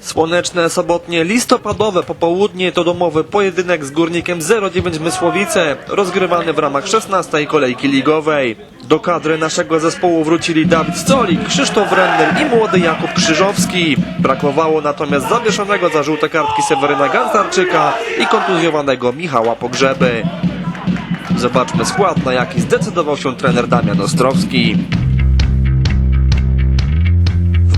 Słoneczne, sobotnie, listopadowe popołudnie to domowy pojedynek z Górnikiem 09 Mysłowice, rozgrywany w ramach 16 kolejki ligowej. Do kadry naszego zespołu wrócili Dawid Stolik, Krzysztof Renner i młody Jakub Krzyżowski. Brakowało natomiast zawieszonego za żółte kartki Seweryna Gantarczyka i kontuzjowanego Michała Pogrzeby. Zobaczmy skład, na jaki zdecydował się trener Damian Ostrowski.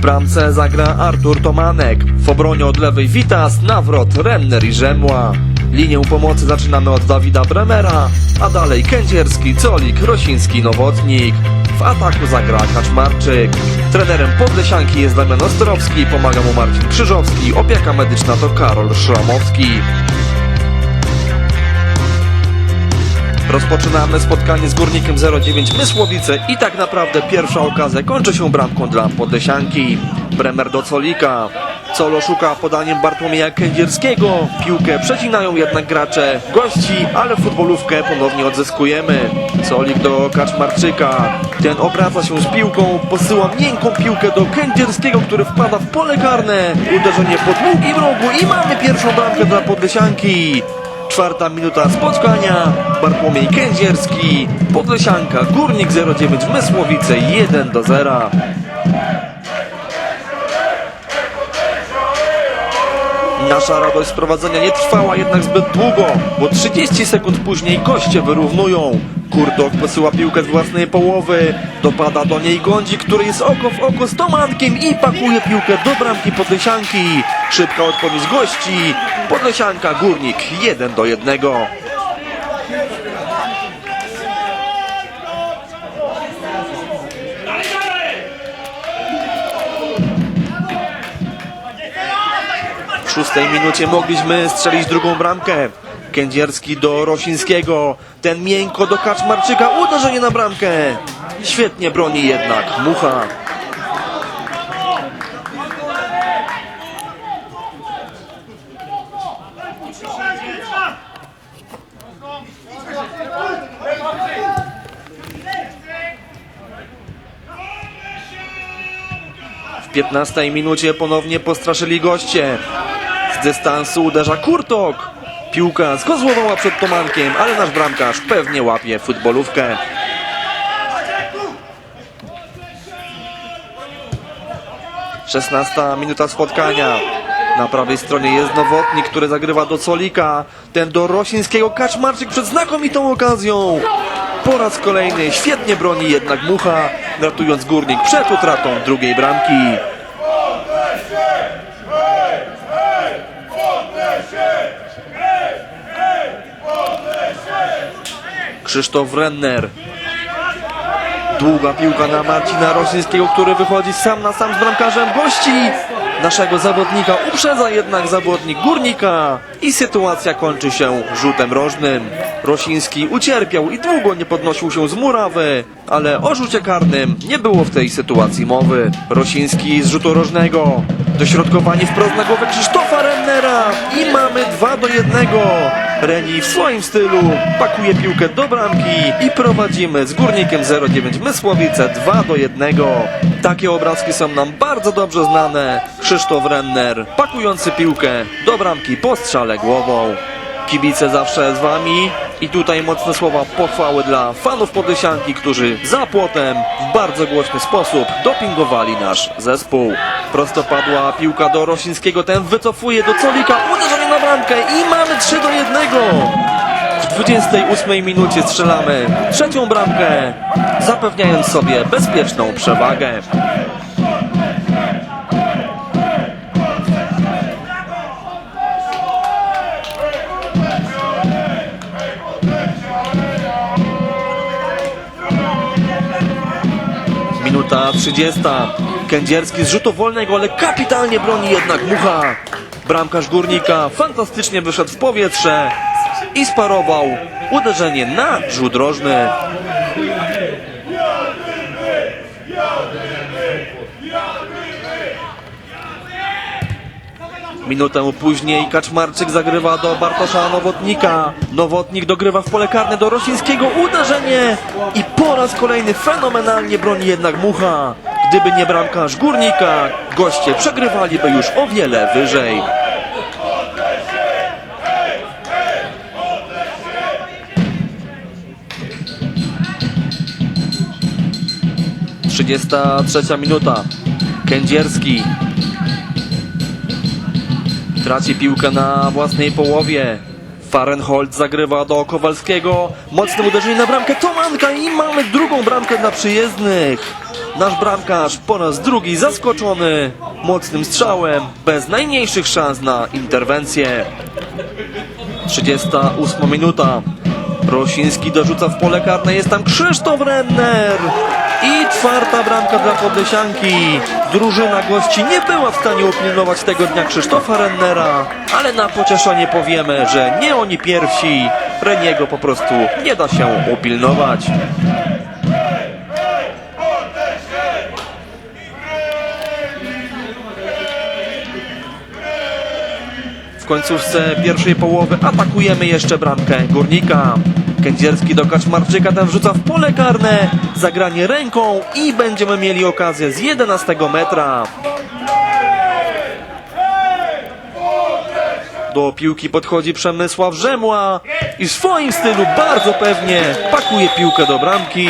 Bramce zagra Artur Tomanek. W obronie od lewej Witas, Nawrot, Renner i Rzemła. Linię pomocy zaczynamy od Dawida Bremera, a dalej Kędzierski, Colik, Rosiński, Nowotnik. W ataku zagra Kaczmarczyk. Trenerem Podlesianki jest Damian Ostrowski, pomaga mu Marcin Krzyżowski, opieka medyczna to Karol Szramowski. Rozpoczynamy spotkanie z Górnikiem 09 Mysłowice i tak naprawdę pierwsza okazja kończy się bramką dla Podlesianki. Bremer do Colika. Colo szuka podaniem Bartłomieja Kędzierskiego. Piłkę przecinają jednak gracze gości, ale futbolówkę ponownie odzyskujemy. Colik do Kaczmarczyka. Ten obraca się z piłką, posyła miękką piłkę do Kędzierskiego, który wpada w pole karne. Uderzenie po długim rogu i mamy pierwszą bramkę dla Podlesianki. Czwarta minuta spotkania. Bartłomiej Kędzierski, Podlesianka, Górnik 09 Mysłowice 1 do 0. Nasza radość z prowadzenia nie trwała jednak zbyt długo, bo 30 sekund później goście wyrównują. Kurdok posyła piłkę z własnej połowy, dopada do niej Gądzi, który jest oko w oko z Tomankiem i pakuje piłkę do bramki Podlesianki. Szybka odpowiedź gości, Podlesianka Górnik 1 do 1. W szóstej minucie mogliśmy strzelić drugą bramkę. Kędzierski do Rosińskiego. Ten miękko do Kaczmarczyka. Uderzenie na bramkę. Świetnie broni jednak Mucha. W 15 minucie ponownie postraszyli goście. Z dystansu uderza Kurtok. Piłka zkozłowała przed Tomankiem, ale nasz bramkarz pewnie łapie futbolówkę. Szesnasta minuta spotkania. Na prawej stronie jest Nowotnik, który zagrywa do Solika. Ten do Rosińskiego. Kaczmarczyk przed znakomitą okazją. Po raz kolejny świetnie broni jednak Mucha, ratując Górnik przed utratą drugiej bramki. Krzysztof Renner. Długa piłka na Marcina Rosińskiego, który wychodzi sam na sam z bramkarzem gości. Naszego zawodnika uprzedza jednak zawodnik Górnika i sytuacja kończy się rzutem rożnym. Rosiński ucierpiał i długo nie podnosił się z murawy, ale o rzucie karnym nie było w tej sytuacji mowy. Rosiński z rzutu rożnego. Dośrodkowanie wprost na głowę Krzysztofa Rennera i mamy 2 do 1. Reni w swoim stylu pakuje piłkę do bramki i prowadzimy z Górnikiem 09 Mysłowice 2 do 1. Takie obrazki są nam bardzo dobrze znane. Krzysztof Renner pakujący piłkę do bramki po strzale głową. Kibice zawsze z wami i tutaj mocne słowa pochwały dla fanów Podlesianki, którzy za płotem w bardzo głośny sposób dopingowali nasz zespół. Prostopadła piłka do Rosińskiego, ten wycofuje do Colika, uderzenie bramkę i mamy 3 do 1. W 28 minucie strzelamy trzecią bramkę, zapewniając sobie bezpieczną przewagę. Minuta 30. Kędzierski z rzutu wolnego, ale kapitalnie broni jednak Mucha. Bramkarz Górnika fantastycznie wyszedł w powietrze i sparował uderzenie na rzut rożny. Minutę później Kaczmarczyk zagrywa do Bartosza Nowotnika. Nowotnik dogrywa w pole karne do Rosińskiego. Uderzenie! I po raz kolejny fenomenalnie broni jednak Mucha. Gdyby nie bramkarz Górnika, goście przegrywaliby już o wiele wyżej. Trzydziesta trzecia minuta. Kędzierski traci piłkę na własnej połowie. Farenhold zagrywa do Kowalskiego. Mocne uderzenie na bramkę Tomanka i mamy drugą bramkę dla przyjezdnych. Nasz bramkarz po raz drugi zaskoczony mocnym strzałem, bez najmniejszych szans na interwencję. 38 minuta. Rosiński dorzuca w pole karne, jest tam Krzysztof Renner. I czwarta bramka dla Podlesianki. Drużyna gości nie była w stanie upilnować tego dnia Krzysztofa Rennera, ale na pocieszenie powiemy, że nie oni pierwsi. Reniego po prostu nie da się upilnować. W końcówce pierwszej połowy atakujemy jeszcze bramkę Górnika. Kędzierski do Kaczmarczyka ten wrzuca w pole karne, zagranie ręką i będziemy mieli okazję z 11 metra. Do piłki podchodzi Przemysław Rzemła i w swoim stylu bardzo pewnie pakuje piłkę do bramki.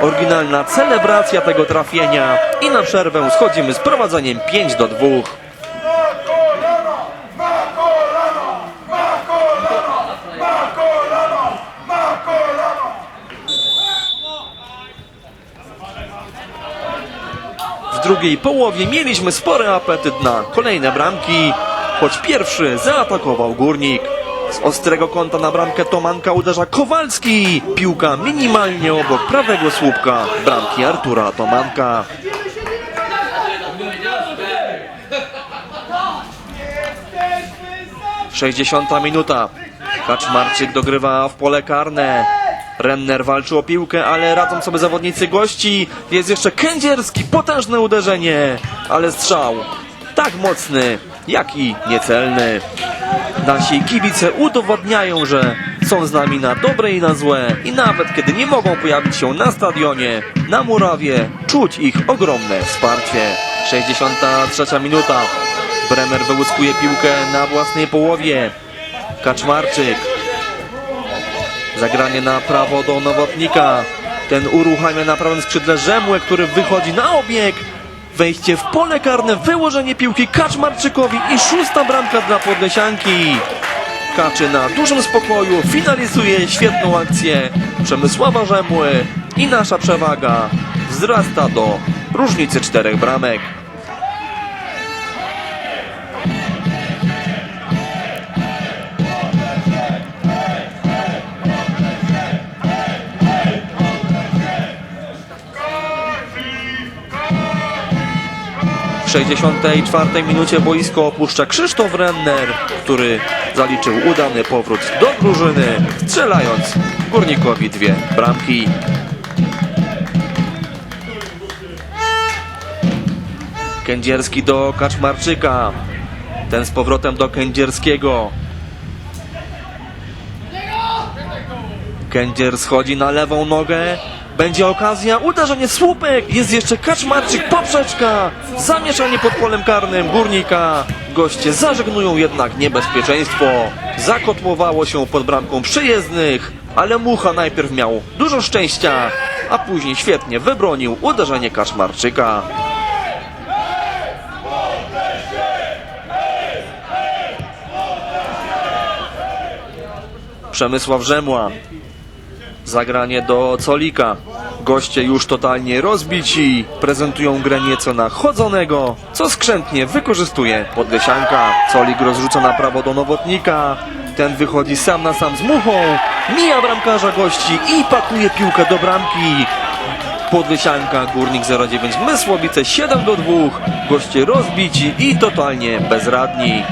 Oryginalna celebracja tego trafienia i na przerwę schodzimy z prowadzeniem 5 do 2. drugiej połowie mieliśmy spory apetyt na kolejne bramki, choć pierwszy zaatakował Górnik. Z ostrego kąta na bramkę Tomanka uderza Kowalski. Piłka minimalnie obok prawego słupka bramki Artura Tomanka. Sześćdziesiąta minuta. Kaczmarczyk dogrywa w pole karne. Renner walczy o piłkę, ale radzą sobie zawodnicy gości. Jest jeszcze Kędzierski, potężne uderzenie, ale strzał tak mocny, jak i niecelny. Nasi kibice udowadniają, że są z nami na dobre i na złe i nawet kiedy nie mogą pojawić się na stadionie, na murawie, czuć ich ogromne wsparcie. 63 minuta. Bremer wyłuskuje piłkę na własnej połowie. Kaczmarczyk Zagranie na prawo do Nowotnika. Ten uruchamia na prawym skrzydle Rzemłę, który wychodzi na obieg. Wejście w pole karne, wyłożenie piłki Kaczmarczykowi i szósta bramka dla Podlesianki. Kaczy na dużym spokoju finalizuje świetną akcję Przemysława Rzemły i nasza przewaga wzrasta do różnicy czterech bramek. 64 minucie boisko opuszcza Krzysztof Renner, który zaliczył udany powrót do drużyny, strzelając Górnikowi dwie bramki. Kędzierski do Kaczmarczyka. Ten z powrotem do Kędzierskiego. Kędzier schodzi na lewą nogę. Będzie okazja, uderzenie słupek. Jest jeszcze Kaczmarczyk, poprzeczka. Zamieszanie pod polem karnym Górnika. Goście zażegnują jednak niebezpieczeństwo. Zakotłowało się pod bramką przyjezdnych, ale Mucha najpierw miał dużo szczęścia, a później świetnie wybronił uderzenie Kaczmarczyka. Przemysław Rzemła. Zagranie do Colika. Goście już totalnie rozbici, prezentują grę nieco nachodzonego, co skrzętnie wykorzystuje Podlesianka. Colik rozrzuca na prawo do Nowotnika. Ten wychodzi sam na sam z Muchą, mija bramkarza gości i pakuje piłkę do bramki. Podlesianka, Górnik 09, Mysłowice 7 do 2. Goście rozbici i totalnie bezradni.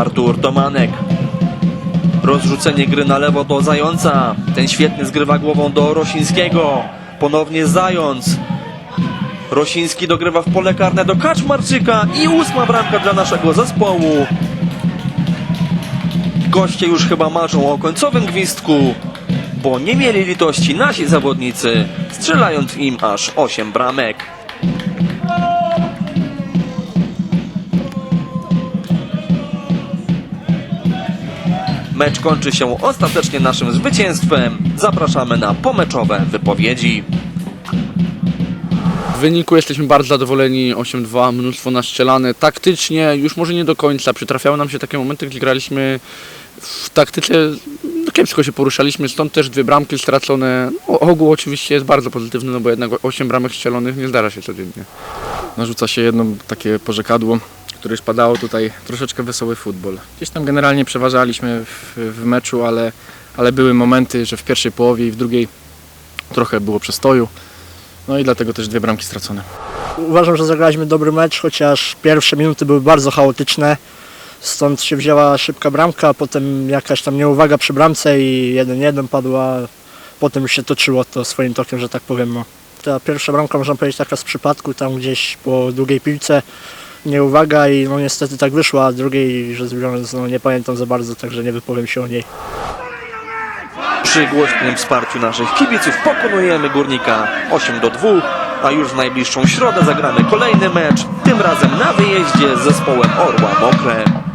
Artur Tomanek. Rozrzucenie gry na lewo do Zająca. Ten świetny zgrywa głową do Rosińskiego. Ponownie Zając. Rosiński dogrywa w pole karne do Kaczmarczyka i ósma bramka dla naszego zespołu. Goście już chyba marzą o końcowym gwizdku, bo nie mieli litości nasi zawodnicy, strzelając im aż 8 bramek. Mecz kończy się ostatecznie naszym zwycięstwem. Zapraszamy na pomeczowe wypowiedzi. W wyniku jesteśmy bardzo zadowoleni, 8-2, mnóstwo nastrzelane. Taktycznie już może nie do końca, przytrafiały nam się takie momenty, gdzie graliśmy w taktyce, no kiepsko się poruszaliśmy, stąd też dwie bramki stracone. No, ogół oczywiście jest bardzo pozytywny, no bo jednak 8 bramek strzelonych nie zdarza się codziennie. narzuca się jedno takie porzekadło, które już padało tutaj, troszeczkę wesoły futbol. Gdzieś tam generalnie przeważaliśmy w, w meczu, ale, ale były momenty, że w pierwszej połowie i w drugiej trochę było przestoju. No i dlatego też dwie bramki stracone. Uważam, że zagraliśmy dobry mecz, chociaż pierwsze minuty były bardzo chaotyczne. Stąd się wzięła szybka bramka, potem jakaś tam nieuwaga przy bramce i 1-1 padła. Potem już się toczyło to swoim tokiem, że tak powiem. No. Ta pierwsza bramka można powiedzieć taka z przypadku, tam gdzieś po długiej piłce nieuwaga i no niestety tak wyszła, a drugiej, że biorąc, no nie pamiętam za bardzo, także nie wypowiem się o niej. Przy głośnym wsparciu naszych kibiców pokonujemy Górnika 8 do 2, a już w najbliższą środę zagramy kolejny mecz, tym razem na wyjeździe z zespołem Orła Mokre.